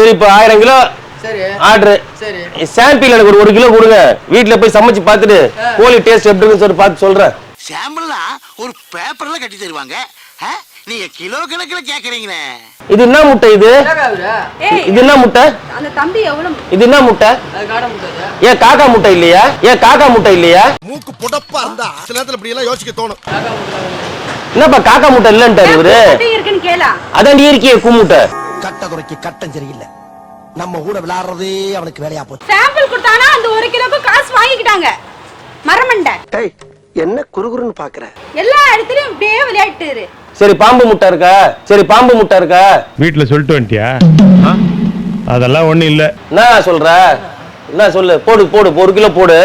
சரி இப்போ ஆயிரம் கிலோ சரி. ஆர்டர். சரி. சாம்பிள் எனக்கு ஒரு ஒரு கிலோ கொடுங்க. வீட்ல போய் சமைச்சு பார்த்துட்டு கோழி டேஸ்ட் எப்படி இருக்குன்னு சொல்லி பார்த்து சொல்றேன். சாம்பிள்னா ஒரு பேப்பர்ல கட்டி தருவாங்க? நீங்க கிலோ கணக்குல கேக்குறீங்களே. இது என்ன முட்டை இது? இது? என்ன முட்டை? அந்த தம்பி எவ்வளவு இது என்ன முட்டை? ஏன் காக்கா முட்டை இல்லையா? ஏன் காக்கா முட்டை இல்லையா? மூக்கு புடப்பா இருந்தா சில நேரத்துல இப்படி எல்லாம் யோசிக்க தோணும். என்னப்பா காக்கா முட்டை இல்லன்ட்டாரு இவரு? எப்படி இருக்குன்னு கேளா. அதான் நீ இருக்கியே கூ முட்டை. கட்ட குறைக்கு கட்டம் சரியில்லை. நம்ம கூட விளையாடுறதே அவனுக்கு வேலையா போச்சு. சாம்பிள் கொடுத்தானா அந்த ஒரு கிலோக்கு காசு வாங்கிக்கிட்டாங்க. மரமண்டை. டேய் என்ன குறுகுறுன்னு பாக்குற? எல்லா இடத்துலயும் இப்படியே விளையாட்டு சரி பாம்பு முட்டை இருக்கா? சரி பாம்பு முட்டை இருக்கா? வீட்டில் சொல்லிட்டு வந்துட்டியா? அதெல்லாம் ஒன்றும் இல்லை. என்ன சொல்ற? என்ன சொல்லு? போடு போடு ஒரு கிலோ போடு.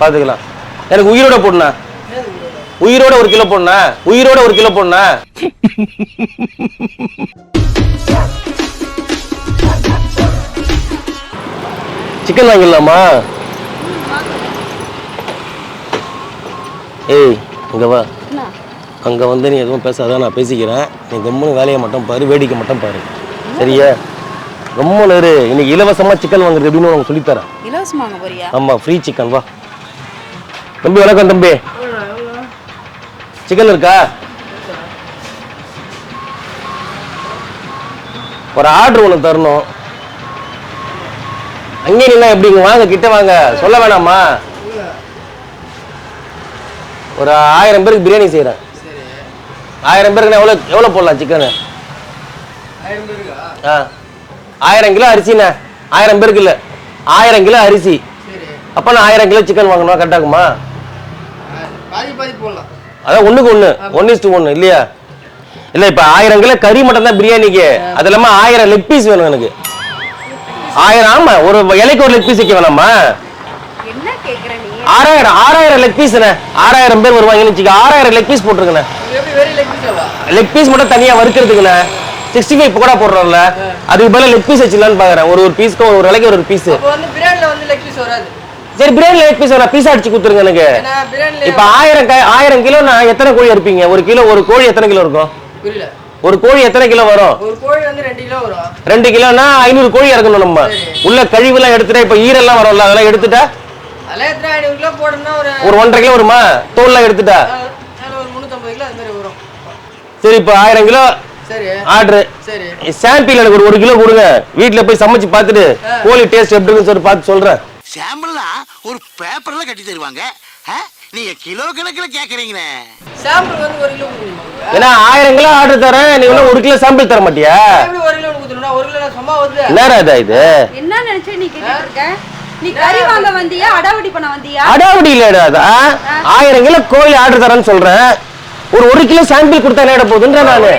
பாத்துக்கலாம். எனக்கு உயிரோட போடுண்ணா. உயிரோட ஒரு கிலோ போடுண்ணா. உயிரோட ஒரு கிலோ போடுண்ணா. சிக்கன் வாங்கிடலாமா? ஏய் இங்க வா. அங்க வந்து நீ எதுவும் பேசாத நான் பேசிக்கிறேன். நீ கம்முன்னு வேலையை மட்டும் பாரு வேடிக்கை மட்டும் பாரு. சரியா? ரொம்ப நேரு இன்னைக்கு இலவசமா சிக்கன் வாங்குறது எப்படின்னு உனக்கு சொல்லித்தரேன். இலவசமா வாங்க போறியா? ஆமா ஃப்ரீ சிக்கன் வா. தம்பி வணக்கம் தம்பி. சிக்கன் இருக்கா? ஒரு ஆர்டர் ஒன்று தரணும். அங்கே நின்னா எப்படிங்க வாங்க கிட்ட வாங்க? சொல்ல வேணாமா? ஒரு ஆயிரம் பேருக்கு பிரியாணி செய்கிறேன் ஆயிரம் பேருக்கு எவ்வளோ எவ்வளோ போடலாம் சிக்கனு? ஆ. ஆயிரம் கிலோ அரிசிண்ணே. ஆயிரம் பேருக்கு இல்லை. ஆயிரம் கிலோ அரிசி. அப்போ நான் ஆயிரம் கிலோ சிக்கன் வாங்கணுமா? கரெக்டாகுமா அதான் ஒண்ணுக்கு ஒண்ணு. ஒன் இஸ்டு ஒண்ணு இல்லையா? இல்ல இப்ப ஆயிரம் கிலோ கறி மட்டும் தான் பிரியாணிக்கு அது இல்லாம ஆயிரம் லெக் பீஸ் வேணும் எனக்கு. ஆயிரம் ஆமா ஒரு இலைக்கு ஒரு லெக் பீஸ் வைக்க வேணாமா? என்ன கேக்குற நீ? ஆறாயிரம் ஆறாயிரம் லெக் பீஸ்ண்ணே ஆறாயிரம் பேர் வருவாங்கன்னு வச்சுக்க ஆறாயிரம் leg piece very leg piece மட்டும் தனியா வறுக்கிறதுக்குண்ணே. சிக்ஸ்டி ஃபைவ் கூட போடுறோம்ல அதுக்கு பதிலா லெக் பீஸ் வச்சிடலான்னு பாக்குறேன். ஒரு ஒரு பீஸ்க்கு ஒரு இலைக்கு ஒரு பீஸ் அப்போ வந்து பிரியாணில வந்து லெக் பீஸ் வராது. சரி பிரியாணி லெக் பீஸ் வேணா பீஸ் அடிச்சு கொடுத்துருங்க எனக்கு. இப்ப ஆயிரம் க- ஆயிரம் கிலோ நான் எத்தனை கோழி இருப்பீங்க ஒரு கிலோ ஒரு கோழி எத்தனை கிலோ இருக்கும்? புரியல. ஒரு கோழி எத்தனை கிலோ வரும்? ஒரு கோழி வந்து ரெண்டு கிலோ வரும். ரெண்டு கிலோனா ஐநூறு கோழி இறக்கணும் நம்ம. உள்ள கழிவுலாம் எடுத்துட்டா இப்ப ஈரெல்லாம் வரும்ல அதெல்லாம் எடுத்துட்டா? அதெல்லாம் எத்தனை ஐநூறு கிலோ போடணும்னா ஒரு ஒரு ஒன்றரை கிலோ வருமா? தோல்லாம் எடுத்துட்டா? சரி இப்ப ஆயிரம் கிலோ சரி. ஆர்டர். சரி. சாம்பிள் எனக்கு ஒரு ஒரு கிலோ கொடுங்க. வீட்ல போய் சமைச்சு பார்த்துட்டு கோழி டேஸ்ட் எப்படி இருக்குன்னு சொல்லி பார்த்து சொல்றேன். சாம்பிள்னா ஒரு பேப்பர்ல கட்டி தருவாங்க? நீங்க கிலோ கணக்குல கேக்குறீங்களே. சாம்பிள் வந்து ஒரு கிலோ ஏன்னா ஆயிரம் கிலோ ஆர்டர் தரேன் நீ இன்னும் ஒரு கிலோ சாம்பிள் தர மாட்டியா? ஒரு கிலோ கொடுக்கணும்னா ஒரு கிலோ சும்மா வருது. என்னடா இதா? இது என்ன நினைச்சு நீ கேட்டுட்டு இருக்க நீ கறி வாங்க வந்தியா? அடாவடி பண்ண வந்தியா? அடாவடி இல்லடா? ஆயிரம் கிலோ கோழி ஆர்டர் தரேன்னு சொல்றேன். ஒரு ஒரு கிலோ சாம்பிள் கொடுத்தா என்ன போகுதுன்ற நானு.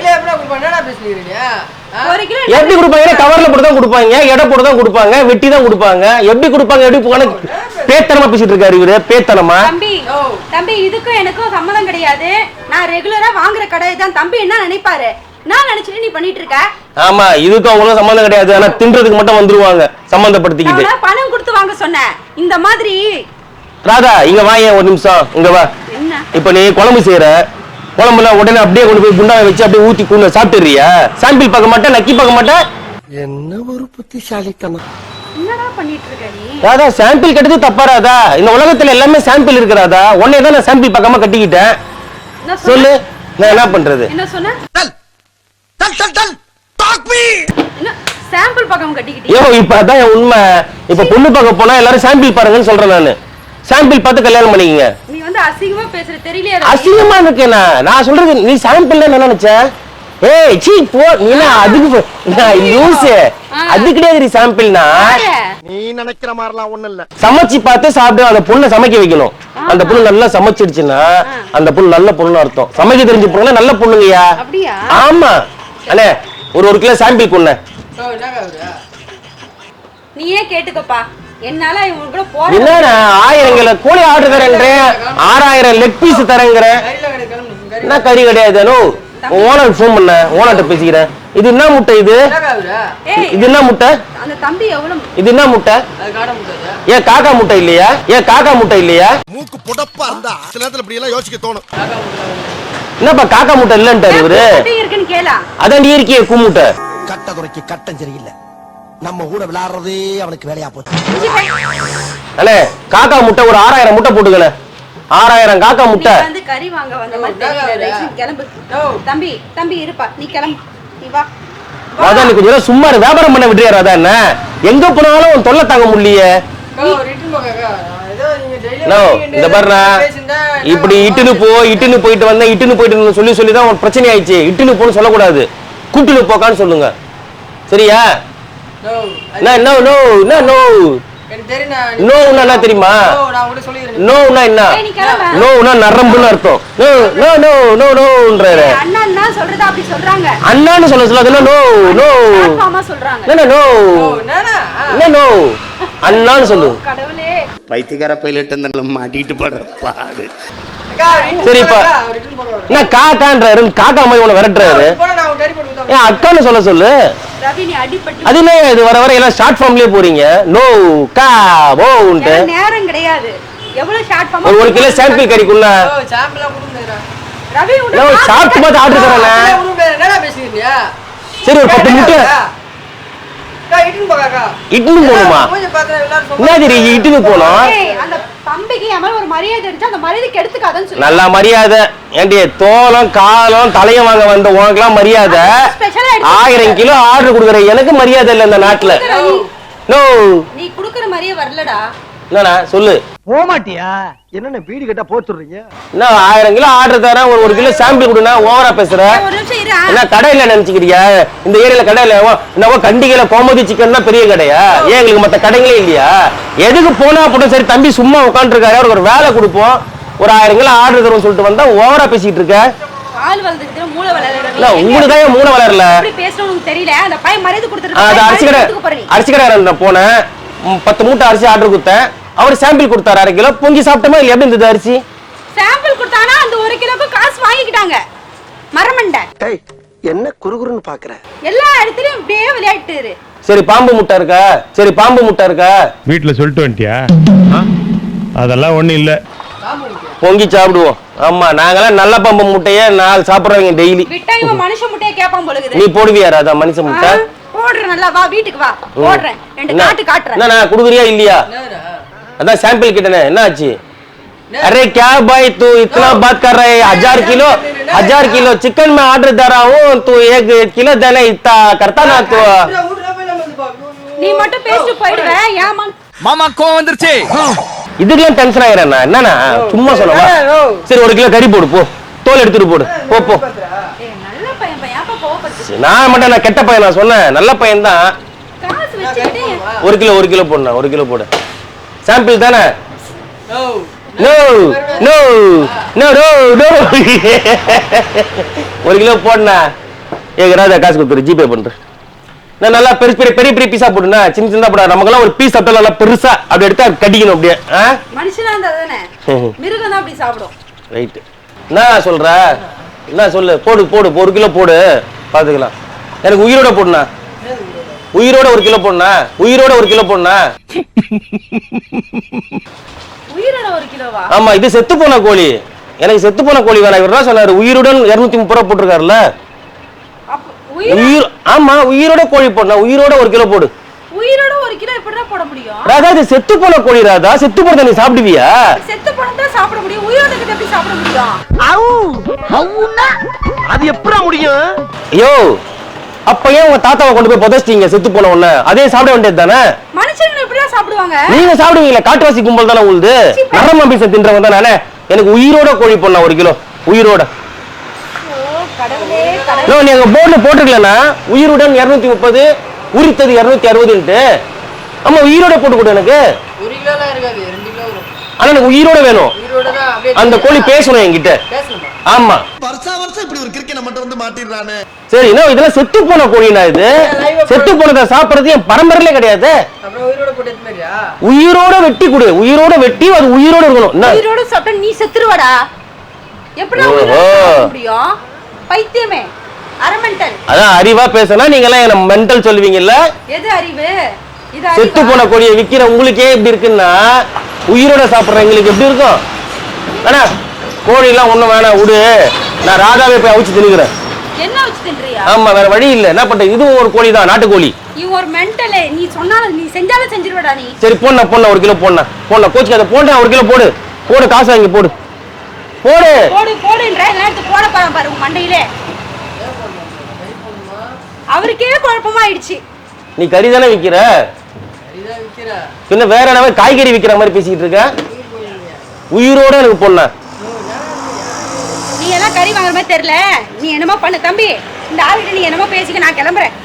எப்படி கொடுப்பாங்க? கவர்ல போட்டு தான் கொடுப்பாங்க எடை போட்டு தான் கொடுப்பாங்க வெட்டி தான் கொடுப்பாங்க. எப்படி கொடுப்பாங்க? எப்படி போவாங்க பேத்தனமா பேசிட்டு இருக்காரு இவரு பேத்தனமா? தம்பி. தம்பி இதுக்கும் எனக்கும் சம்மதம் கிடையாது. நான் ரெகுலரா வாங்குற கடை தான் தம்பி என்ன நினைப்பாரு? நான் நினைச்சிட்டு நீ பண்ணிட்டு இருக்க? ஆமா இதுக்கும் அவங்களும் சம்மந்தம் கிடையாது. ஆனா தின்றதுக்கு மட்டும் வந்துருவாங்க சம்மந்தப்படுத்திக்கிட்டு. நான் பணம் கொடுத்து வாங்க சொன்னேன். இந்த மாதிரி ராதா இங்க வா ஒரு நிமிஷம். இங்க வா. இப்ப நீ குழம்பு செய்யற குழம்புல உடனே அப்படியே கொண்டு போய் குண்டாவை வச்சு அப்படியே ஊத்தி கூண்டு சாப்பிட்டுறியா? சாம்பிள் பார்க்க மாட்டேன் நக்கி பார்க்க மாட்டேன். என்ன ஒரு புத்திசாலித்தனம். என்னடா பண்ணிட்டு இருக்க நீ? ராதா சாம்பிள் கட்டுறது தப்பா ராதா. இந்த உலகத்துல எல்லாமே சாம்பிள் இருக்கிறாதா உடனே தான் நான் சாம்பிள் பார்க்காம கட்டிக்கிட்டேன். சொல்லு. நான் என்ன பண்றது? என்ன சொன்ன? Dull dull dull dull talk me என்ன? சாம்பிள் பக்கம் கட்டிக்கிட்டீங்க ஐயோ இப்ப அதான் என் உண்மை. இப்ப பொண்ணு பார்க்க போனா எல்லாரும் சாம்பிள் பாருங்கன்னு சொல்றேன் நானு. சாம்பிள் பார்த்து கல்யாணம் பண்ணிக்கங்க. வந்து அசிங்கமா பேசுற தெரியலையா அசிங்கமா இருக்கேனா நான் சொல்றது நீ சாம்பிள் என்ன நினைச்ச? ஏய் சீ போ. நீ அதுக்கு போ- நான் லூசு அது கிடையாது நீ சாம்பிள்னா நீ நினைக்கிற மாதிரிலாம் ஒண்ணும் இல்ல. சமைச்சு பார்த்து சாப்பிட்டு அந்த பொண்ணை சமைக்க வைக்கணும். அந்த பொண்ணு நல்லா சமைச்சிடுச்சுன்னா அந்த பொண்ணு நல்ல பொண்ணு அர்த்தம். சமைக்க தெரிஞ்ச பொண்ணு நல்ல பொண்ணுங்கய்யா? அப்படியா? ஆமா. அண்ணே ஒரு ஒரு கிலோ சாம்பிள் கொண்ண அவரு நீயே கேட்டுக்கப்பா. என்னால இவங்க கூட போற என்னண்ணா ஆயிரம் கிலோ கோழி ஆர்டர் தரேன்றேன். ஆறாயிரம் லெக் பீஸ் தரேங்கிறேன். என்ன கறி கிடையாது நோ ஓனர் ஃபோன் பண்ண ஓனர்கிட்ட பேசிக்கிறேன். இது என்ன முட்டை இது? இது? என்ன முட்டை? அந்த தம்பி எவ்வளவு இது என்ன முட்டை? ஏன் காக்கா முட்டை இல்லையா? ஏன் காக்கா முட்டை இல்லையா? மூக்கு புடப்பா இருந்தா சில நேரத்துல இப்படி எல்லாம் யோசிக்க தோணும். என்னப்பா காக்கா முட்டை இல்லன்ட்டாரு இவரு? எப்படி இருக்குன்னு கேளா? அதான் நீ இருக்கியே கூ முட்டை கட்ட குறைக்கு கட்டம் சரியில்லை. நம்ம கூட விளையாடுறதே அவனுக்கு வேலையா போச்சு. காக்கா முட்டை ஒரு ஆறாயிரம் முட்டை போட்டுக்கண்ணே ஆறாயிரம் காக்கா முட்டை. வந்து கறி வாங்க வந்த மாதிரி கிளம்பு. தம்பி தம்பி இருப்பா. நீ கிளம்பு. நீ வா. அதான் நீ கொஞ்சம் சும்மா வியாபாரம் பண்ண விட்டுறியா அதான் என்ன? எங்க போனாலும் உன் தொல்லை தாங்க முடியலையே. இந்த என்ன இப்படி இட்டுன்னு போ இட்டுன்னு போயிட்டு வந்தேன் இட்டுன்னு போயிட்டு சொல்லி சொல்லி தான் பிரச்சனை ஆயிடுச்சு. இட்டுன்னு போன்னு சொல்லக்கூடாது. கூட்டுன்னு போக்கான்னு சொல்லுங்க. சரியா? நோ நோ என்ன நோ எனக்கு தெரியும்? நான் நோன்னா என்ன நீ. நோன்னா நரம்புன்னு அர்த்தம். நோ நோ நோ நோ நோன்றாரு அண்ணன் தான் சொல்றது அப்படி சொல்றாங்க. அண்ணான்னு சொல்ல சொல்ல அதெல்லாம் நோ நோ என்ன நோ. என்ன நோ அண்ணான்னு சொல்லு. கடவுளே. பைத்தியக்கார பைலட் அந்த மாட்டிட்டு படுற பாடு. அக்கா, return சரிப்பா. என்ன காக்கான்றாரு. காக்கா மாதிரி உன விரட்டுறாரு. ஏன் அக்கான்னு சொல்ல சொல்லு. ரவி நீ அடிபட்டு அது என்ன இது வர வர எல்லாம் ஷார்ட் ஃபார்ம்லயே போறீங்க? நோ கா நேரம் கிடையாது. எவ்வளவு ஷார்ட் ஃபார்ம் ஒரு கிலோ சாம்பிள் கறிக்குள்ள ஓ. ரவி சாப்பிட்டு பார்த்து ஆர்டர்? சரி ஒரு பத்து முட்டை இட்னு போகணுமா? மூஞ்சி பார்த்தா எல்லாரும் என்ன சொல்லுவாங்க. தெரியும் இட்டுன்னு போனோம் நல்ல மரியாதை. ஏண்டி தோலம் காலம் தலையம் வாங்க வந்த உனக்குலாம் மரியாதை? ஆயிரம் கிலோ ஆர்டர் கொடுக்குற எனக்கு மரியாதை இல்லை இந்த நாட்டுல. நீ குடுக்குற மாதிரியே வரலடா. என்னண்ணா சொல்லு. போமாட்டியா? என்னென்ன வீடு கட்டா போத்துறீங்க என்ன ஆயிரம் கிலோ ஆர்டர் தரேன் ஒரு ஒரு கிலோ சாம்பிள் கொடுனா ஓவரா பேசுற. ஏய், ஒரு நிமிஷம் இரு ஆ. என்ன கடை இல்ல நினைச்சுக்கிறியா? இந்த ஏரியால கடை இல்ல என்னவோ கண்டிகையில கோமதி சிக்கன் தான் பெரிய கடையா? ஏன் எங்களுக்கு மத்த கடைங்களே இல்லையா? எதுக்கு போனா போட்டோம் சரி தம்பி சும்மா உட்காந்துருக்காரு அவருக்கு ஒரு வேலை கொடுப்போம். ஒரு ஆயிரம் கிலோ ஆர்டர் தருவோம் சொல்லிட்டு வந்தா ஓவரா பேசிட்டு இருக்க. கால் வளர்ந்துக்கிட்டு மூளை வளரல உங்களுக்கு தெரியல. அந்த பையன் மரியாதை கொடுத்துட்டு அரிசி கடை. அரிசி கடை போனேன். பத்து மூட்டை அரிசி ஆர்டர் கொடுத்தேன். அவர் சாம்பிள் கொடுத்தாரு அரை கிலோ. பொங்கி சாப்பிட்டோமா இல்லை எப்படி இருந்தது அரிசி? சாம்பிள் கொடுத்தானா அந்த ஒரு கிலோக்கு காசு வாங்கிக்கிட்டாங்க. மரமண்டை. டேய் என்ன குறுகுறுன்னு பாக்குற? எல்லா இடத்துலயும் இப்படியே விளையாட்டு இரு. சரி பாம்பு முட்டை இருக்கா? சரி பாம்பு முட்டை இருக்கா? வீட்டுல சொல்லிட்டு வந்துட்டியா? அதெல்லாம் ஒண்ணும் இல்ல. பொங்கி சாப்பிடுவோம். ஆமா நாங்கெல்லாம் நல்ல பாம்பு முட்டையே நாலு சாப்பிடுறவங்க டெய்லி விட்டா இவன் மனுஷ முட்டையை கேப்பான் பொழுகுது நீ போடுவியா ராதா? மனுஷ முட்டை? போடுறேன் நல்லா வா வீட்டுக்கு வா போடுறேன் ரெண்டு என்ன காட்டு காட்டுறேன் என்ன குடுக்குறியா இல்லையா என்னடா? அதான் சாம்பிள் கிட்டனே என்ன ஆச்சு अरे क्या भाई तू इतना बात कर रहे है हजार किलो हजार किलो चिकन में ऑर्डर दे रहा हूँ तू एक किलो देना इतना करता ना तू விட்றா, விட்றா, போய் நம்ம வந்து பார்ப்போம். நீ மட்டும் பேசிட்டு போயிடுவேன் ஏமா மாமா கோவம் வந்துருச்சு இதுக்கெல்லாம் டென்ஷன் ஆகிறேன் என்னண்ணா சும்மா சொல்லவா சரி ஒரு கிலோ கறி போடு போ தோல் எடுத்துட்டு போடு போ போ நான் மட்டும் நான் கெட்ட பையன் நான் சொன்னேன். நல்ல பையன் தான் ஒரு கிலோ ஒரு கிலோ போடுண்ணா ஒரு கிலோ போடு. சாம்பிள் தானே. No no no no no ஒரு கிலோ போடுண்ணா. ஏ ராஜா காசு கொடுத்துரு ஜிபே பண்றேன் நான் நல்லா பெரிய பெரிய பெரிய பெரிய பீஸா போடுண்ணா. சின்ன சின்ன போட. நமக்கெல்லாம் ஒரு பீஸ் சாப்பிட்டா நல்லா பெருசா அப்படி எடுத்தா கடிக்கணும் அப்படியே. ஆ? மனுஷனா இருந்தா தானே? மிருகம் தான் அப்படி சாப்பிடும். ரைட்டு என்ன சொல்ற? என்ன சொல்லு? போடு போடு ஒரு கிலோ போடு. பார்த்துக்கலாம். எனக்கு உயிரோட போடுண்ணா உயிரோட ஒரு கிலோ போடுண்ணா உயிரோட ஒரு கிலோ கிலோவா? ஆமா இது செத்து போன கோழி. எனக்கு செத்து போன கோழி வேணாம். இவர் சொன்னாரு உயிருடன் இருநூத்தி முப்பது ரூபா போட்டிருக்காருல்ல. உயிர் ஆமா உயிரோட கோழி போடணும். உயிரோட ஒரு கிலோ போடு. உயிரோட ஒரு கிலோ எப்படிதான் போட முடியும்? ராதா இது செத்து போன கோழி ராதா? செத்து போனதை நீ சாப்பிடுவியா? செத்து சாப்பிட முடியும். உயிரோட இருக்கிறத எப்படி சாப்பிட முடியும்? அது எப்படா முடியும்? ஐயோ அப்ப ஏன் உங்க தாத்தாவை கொண்டு போய் புதைச்சிட்டீங்க செத்து போன உடனே அதே சாப்பிட வேண்டியது தானே? மனுஷங்க எப்படிதான் சாப்பிடுவாங்க. நீங்க சாப்பிடுவீங்களா காட்டுவாசி கும்பல் தானே உங்களுது நரம்ப பீச தின்றவங்க தானே எனக்கு உயிரோட கோழி போடலாம் ஒரு கிலோ. உயிரோட. நீங்க போர்டுல போட்டிருக்கலன்னா உயிருடன் இருநூத்தி முப்பது உரித்தது இருநூத்தி அறுபதுன்ட்டு? ஆமா உயிரோட போட்டு கொடு எனக்கு ஆனா எனக்கு உயிரோட வேணும். அந்த கோழி பேசணும் என்கிட்ட. ஆமா. வருஷா வருஷம் இப்படி ஒரு கிரிக்கெட் மட்டும் வந்து மாட்டிடுறானே. சரி என்ன இதெல்லாம் செத்து போன கோழினா இது? செத்து போனதை சாப்பிடுறது என் பரம்பரையிலே கிடையாது. உயிரோட வெட்டி கொடு. உயிரோட வெட்டி அது உயிரோட இருக்கணும். உயிரோட சாப்பிட்டா நீ செத்துருவாடா? எப்படி முடியும்? பைத்தியமே. அதான் அறிவா பேசினா நீங்க எல்லாம் என்ன மென்டல் சொல்லுவீங்கல்ல? எது அறிவு? இது செத்து? போன கோழியை விக்கிற உங்களுக்கே எப்படி இருக்குன்னா உயிரோட சாப்பிடுற எங்களுக்கு எப்படி இருக்கும்? வேணா கோழி எல்லாம் ஒண்ணும் வேணாம் விடு. நான் ராதாவை போய் அவிச்சு தின்னுக்கிறேன். ஆமா வேற வழி இல்ல. என்ன பண்ற இதுவும் ஒரு கோழி தான் நாட்டுக்கோழி. சரி போண்ணா போண்ணா ஒரு கிலோ போண்ணா. போண்ணா கோச்சுக்காத. போண்ணா ஒரு கிலோ போடு. போடு காசு வாங்கி போடு. போடு. போடு போடுன்ற எல்லாம் எடுத்து போட பாரு பாரு உன் மண்டையிலே. அவருக்கே குழப்பமாயிடுச்சு. நீ கறி தானே விற்கிறா பின்ன வேற என்ன காய்கறி விக்கிற மாதிரி பேசிக்கிட்டு இருக்க? உயிரோட எனக்கு பொண்ணா. நீ எல்லாம் கறி வாங்குற மாதிரி தெரியல. நீ என்னமோ பண்ணு தம்பி. இந்த ஆளுகிட்ட நீ என்னமோ பேசிக்க நான் கிளம்புறேன்.